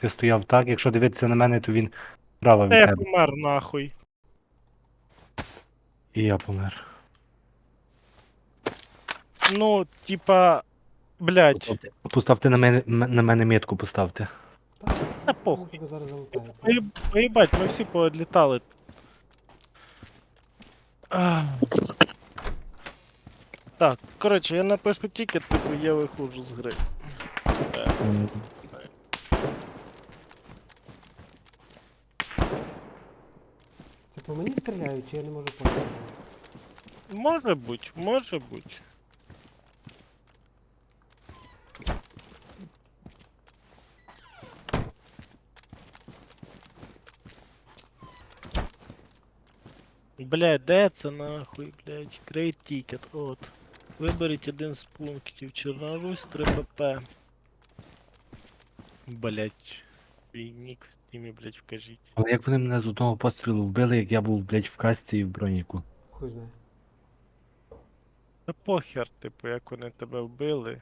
Ти стояв так, якщо дивитися на мене, то він справа від Та я тебе. помер нахуй. І я помер. Ну, типа. Блять. Поставте- Поставте на мене, м- на мене метку поставте. Та похуй. зараз. Поїб- Поїбать, ми всі поодлітали. Ах. Так, коротше, я напишу тікет, типу я виходжу з гри. Е, по мені стріляють, чи я не можу поняти? Може бути, може бути. Блядь, де це нахуй, блядь? Create ticket, от. Виберіть один з пунктів. Чорнорусь 3 ПП. Блядь. Твій нік в стімі, блядь, вкажіть. Але як вони мене з одного пострілу вбили, як я був, блядь, в касті і в броніку. Хуй знає. Та похер, типу, як вони тебе вбили.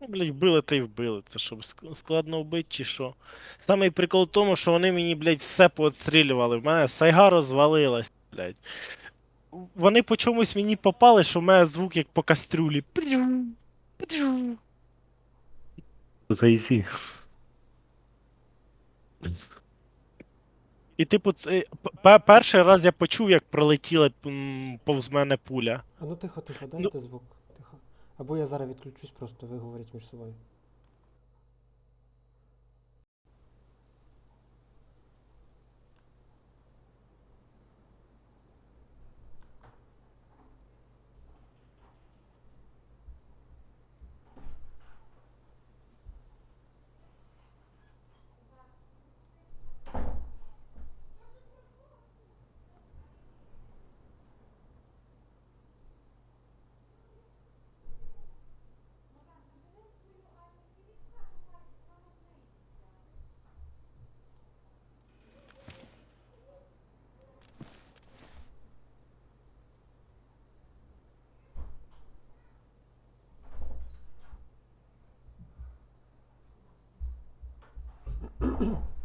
Ну, блядь, вбили та й вбили. Це що, ск- складно вбити чи що? Самий прикол в тому, що вони мені, блядь, все поотстрілювали. В мене сайга розвалилась, блядь. Вони по чомусь мені попали, що в мене звук як по кастрюлі. Пдю, пдю. Це І типу, це п- перший раз я почув, як пролетіла м, повз мене пуля. А ну тихо, тихо, дайте звук. Тихо. Або я зараз відключусь, просто ви говоріть між собою. Mm-hmm.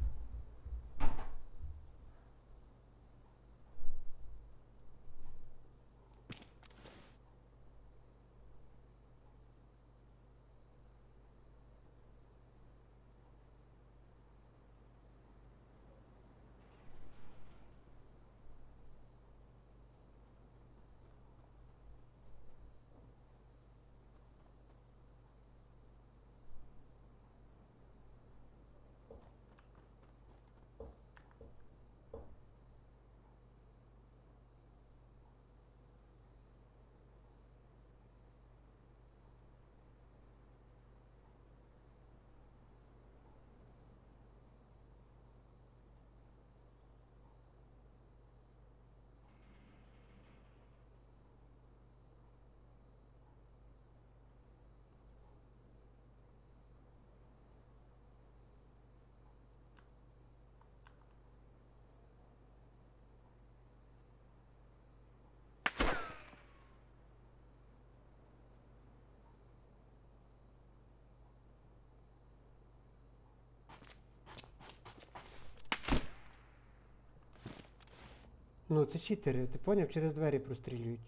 Ну, це читери, ти поняв? Через двері прострілюють.